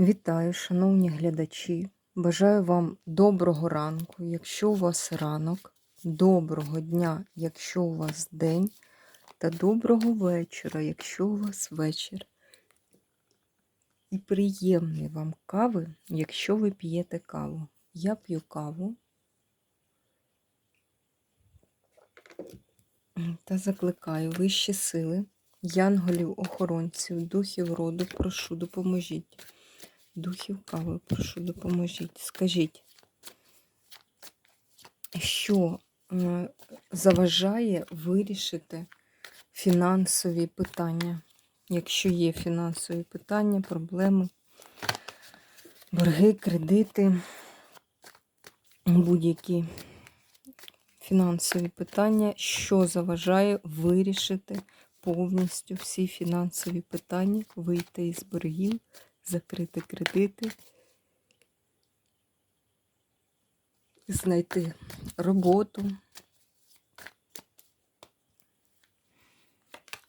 Вітаю, шановні глядачі. Бажаю вам доброго ранку, якщо у вас ранок, доброго дня, якщо у вас день, та доброго вечора, якщо у вас вечір. І приємної вам кави, якщо ви п'єте каву. Я п'ю каву та закликаю вищі сили, янголів, охоронців, духів роду, прошу, допоможіть. Духів кави, прошу, допоможіть. Скажіть, що е, заважає вирішити фінансові питання, якщо є фінансові питання, проблеми, борги, кредити, будь-які фінансові питання, що заважає вирішити повністю всі фінансові питання, вийти із боргів закрити кредити, знайти роботу,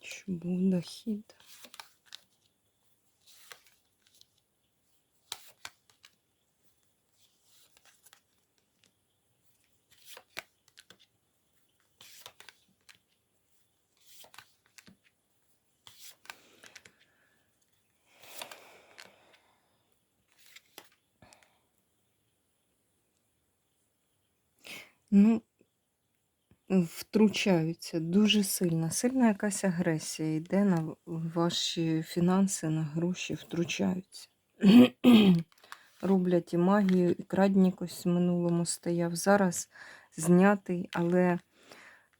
щоб був дохід. Ну, втручаються дуже сильно. Сильна якась агресія йде на ваші фінанси, на гроші, втручаються. Роблять і магію, і краднік ось в минулому стояв. Зараз знятий, але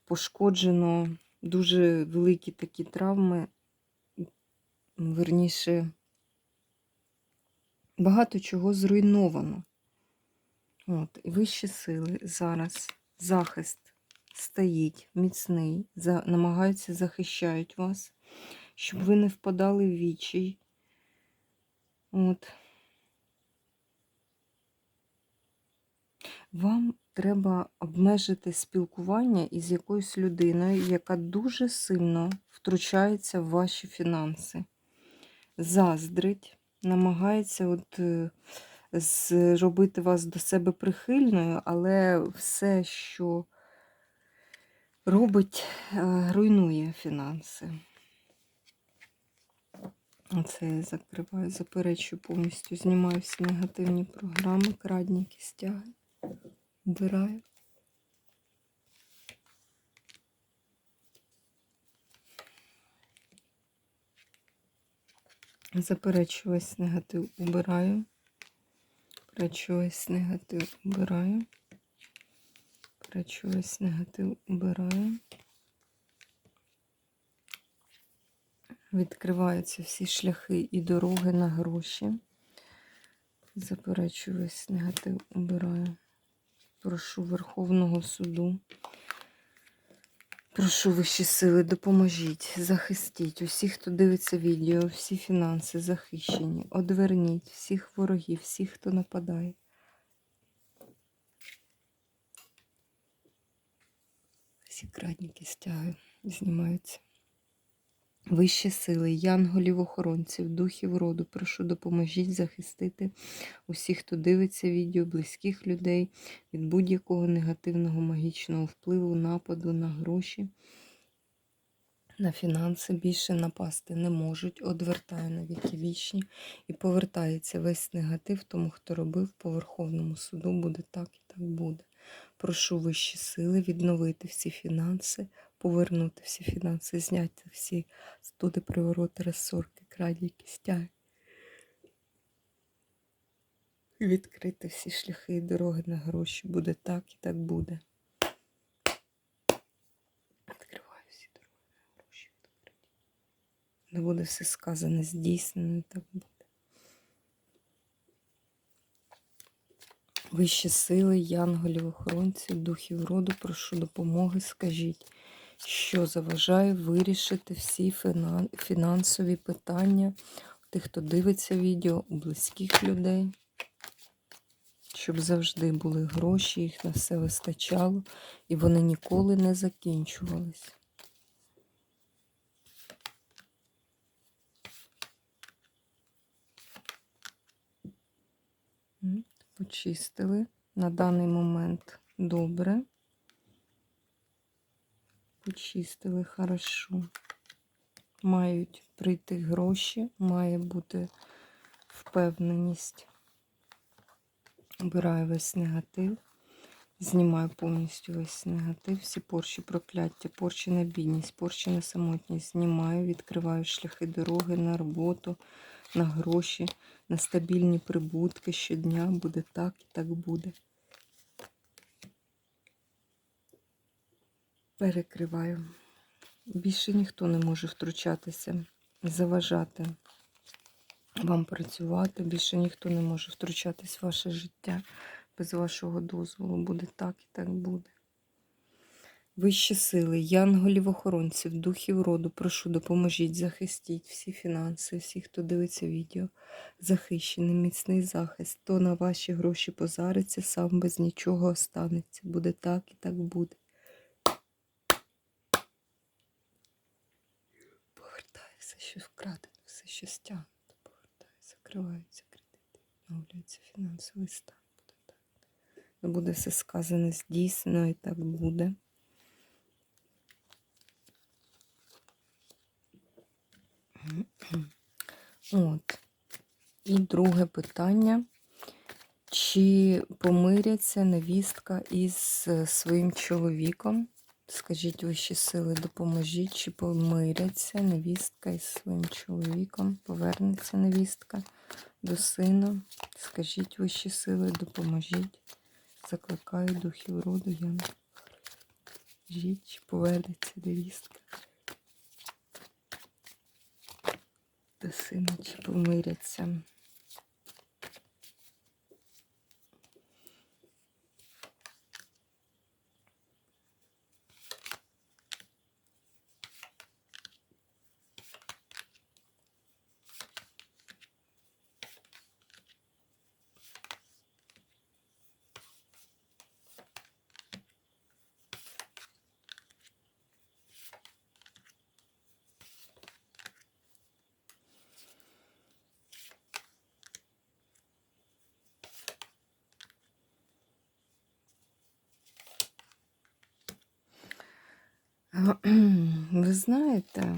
пошкоджено дуже великі такі травми. Верніше, багато чого зруйновано. От, І вищі сили зараз захист стоїть міцний, за, намагаються захищають вас, щоб ви не впадали в вічій. От. Вам треба обмежити спілкування із якоюсь людиною, яка дуже сильно втручається в ваші фінанси. Заздрить, намагається от. Е, зробити вас до себе прихильною, але все, що робить, е, руйнує фінанси. Оце я закриваю, заперечую повністю, знімаю всі негативні програми, крадніки, стяги, вбираю. Заперечую весь негатив, убираю. Прачу весь негатив убираю. Прачу весь негатив убираю. Відкриваються всі шляхи і дороги на гроші. Заперечу весь негатив убираю. Прошу Верховного суду. Прошу вищі сили, допоможіть, захистіть усіх, хто дивиться відео, всі фінанси захищені. Одверніть всіх ворогів, всіх, хто нападає. Всі крадники стягаю, знімаються. Вищі сили, янголів, охоронців, духів роду, прошу, допоможіть захистити усіх, хто дивиться відео, близьких людей від будь-якого негативного магічного впливу, нападу на гроші, на фінанси більше напасти не можуть. Одвертаю на віки вічні і повертається весь негатив тому, хто робив по Верховному суду, буде так і так буде. Прошу вищі сили відновити всі фінанси, повернути всі фінанси, зняти всі студи, привороти, розсорки, крадіки, стяги. Відкрити всі шляхи і дороги на гроші. Буде так і так буде. Відкриваю всі дороги на гроші. Не буде все сказане, здійснено, так буде. Вищі сили, янголів, охоронців, духів роду, прошу допомоги, скажіть, що заважає вирішити всі фінансові питання тих, хто дивиться відео, у близьких людей, щоб завжди були гроші, їх на все вистачало, і вони ніколи не закінчувались. Почистили. На даний момент добре. Почистили хорошо. Мають прийти гроші, має бути впевненість. Обираю весь негатив. Знімаю повністю весь негатив, всі порчі, прокляття, порчі на бідність, порчі на самотність. Знімаю, відкриваю шляхи дороги на роботу, на гроші, на стабільні прибутки щодня. Буде так і так буде. Перекриваю. Більше ніхто не може втручатися, заважати вам працювати. Більше ніхто не може втручатись в ваше життя без вашого дозволу. Буде так і так буде. Вищі сили, янголів-охоронців, духів роду, прошу, допоможіть, захистіть всі фінанси, всі, хто дивиться відео, захищений, міцний захист. Хто на ваші гроші позариться, сам без нічого останеться. Буде так і так буде. Повертаю все, що вкрадено, все, що стягнуто, повертаю, закриваються кредити, відновлюється фінансовий стан. Буде. Ну, Буде все сказане здійснено і так буде. От. І друге питання. Чи помиряться невістка із е, своїм чоловіком? Скажіть вищі сили, допоможіть, чи помиряться невістка із своїм чоловіком? Повернеться невістка до сина. Скажіть вищі сили, допоможіть. Закликаю духів роду, я Скажіть, чи повернеться невістка до сина, чи помиряться. Ви знаєте,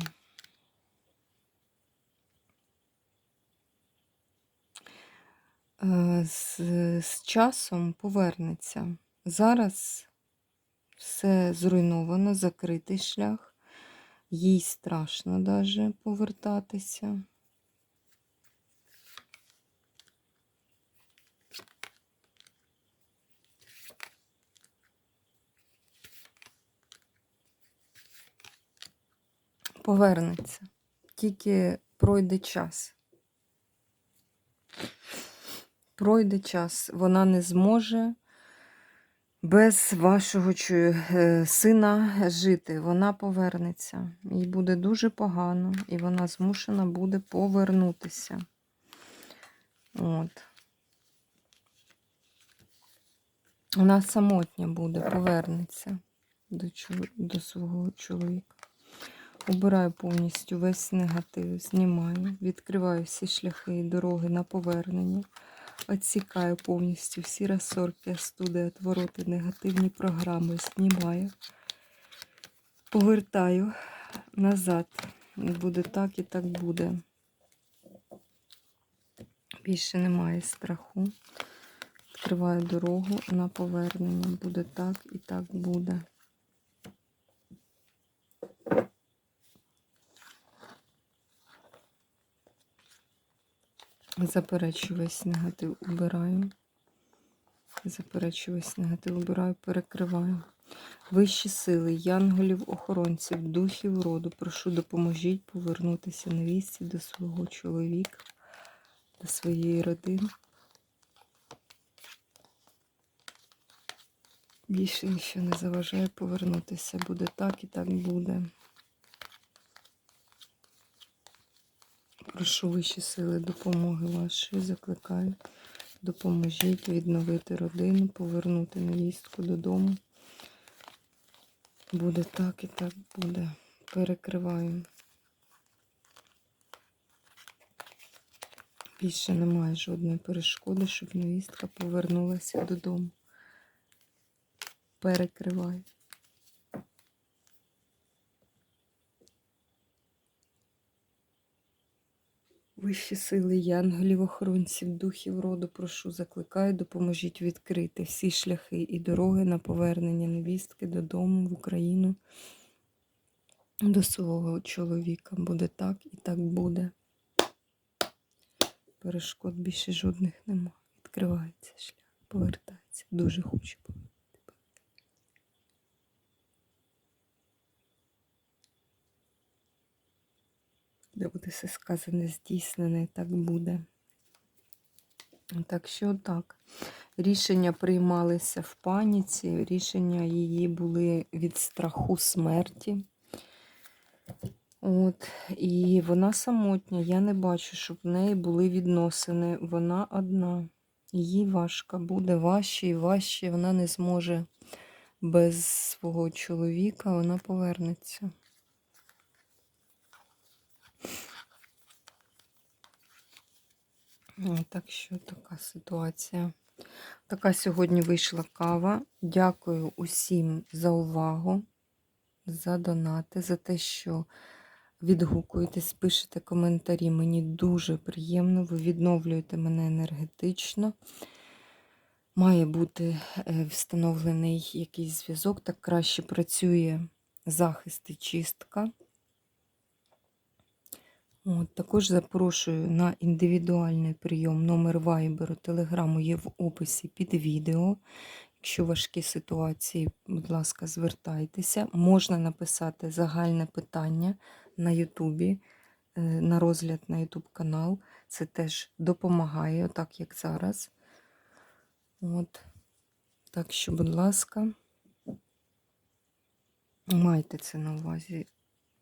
з, з часом повернеться. Зараз все зруйновано, закритий шлях. Їй страшно даже повертатися. Повернеться. Тільки пройде час. Пройде час. Вона не зможе без вашого е, сина жити. Вона повернеться. Їй буде дуже погано, і вона змушена буде повернутися. От. Вона самотня буде, повернеться до, до свого чоловіка. Убираю повністю весь негатив, знімаю, відкриваю всі шляхи і дороги на повернення, відсікаю повністю всі розсорки, студи, отвороти, негативні програми, знімаю, повертаю назад. Буде так і так буде. Більше немає страху. Відкриваю дорогу на повернення. Буде так і так буде. Заперечую весь негатив, убираю. Заперечую весь негатив, убираю, перекриваю. Вищі сили, янголів, охоронців, духів роду, прошу, допоможіть повернутися невістці до свого чоловіка, до своєї родини. Більше нічого не заважає повернутися. Буде так і так буде. Прошу вищі сили допомоги вашої, закликаю. Допоможіть відновити родину, повернути невістку додому. Буде так і так буде. Перекриваю. Більше немає жодної перешкоди, щоб невістка повернулася додому. Перекриваю. Вищі сили, янголів, охоронців, духів роду, прошу, закликаю, допоможіть відкрити всі шляхи і дороги на повернення невістки додому в Україну до свого чоловіка. Буде так і так буде. Перешкод більше жодних нема. Відкривається шлях, повертається. Дуже хочу Де буде все сказане, здійснене, так буде. Так що так. Рішення приймалися в паніці, рішення її були від страху смерті. От, і вона самотня. Я не бачу, щоб в неї були відносини. Вона одна. Їй важко буде важче і важче. Вона не зможе без свого чоловіка, вона повернеться. Так що така ситуація. Така сьогодні вийшла кава. Дякую усім за увагу, за донати, за те, що відгукуєтесь, пишете коментарі. Мені дуже приємно. Ви відновлюєте мене енергетично. Має бути е, встановлений якийсь зв'язок, так краще працює захист і чистка. От, також запрошую на індивідуальний прийом. Номер вайберу, телеграму є в описі під відео. Якщо важкі ситуації, будь ласка, звертайтеся. Можна написати загальне питання на Ютубі, е, на розгляд на Ютуб канал. Це теж допомагає, так як зараз. От. Так що, будь ласка, майте це на увазі.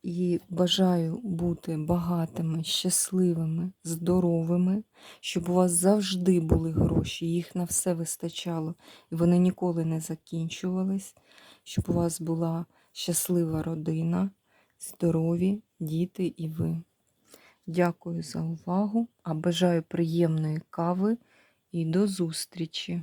І бажаю бути багатими, щасливими, здоровими, щоб у вас завжди були гроші, їх на все вистачало, і вони ніколи не закінчувались, щоб у вас була щаслива родина, здорові діти і ви. Дякую за увагу, а бажаю приємної кави і до зустрічі!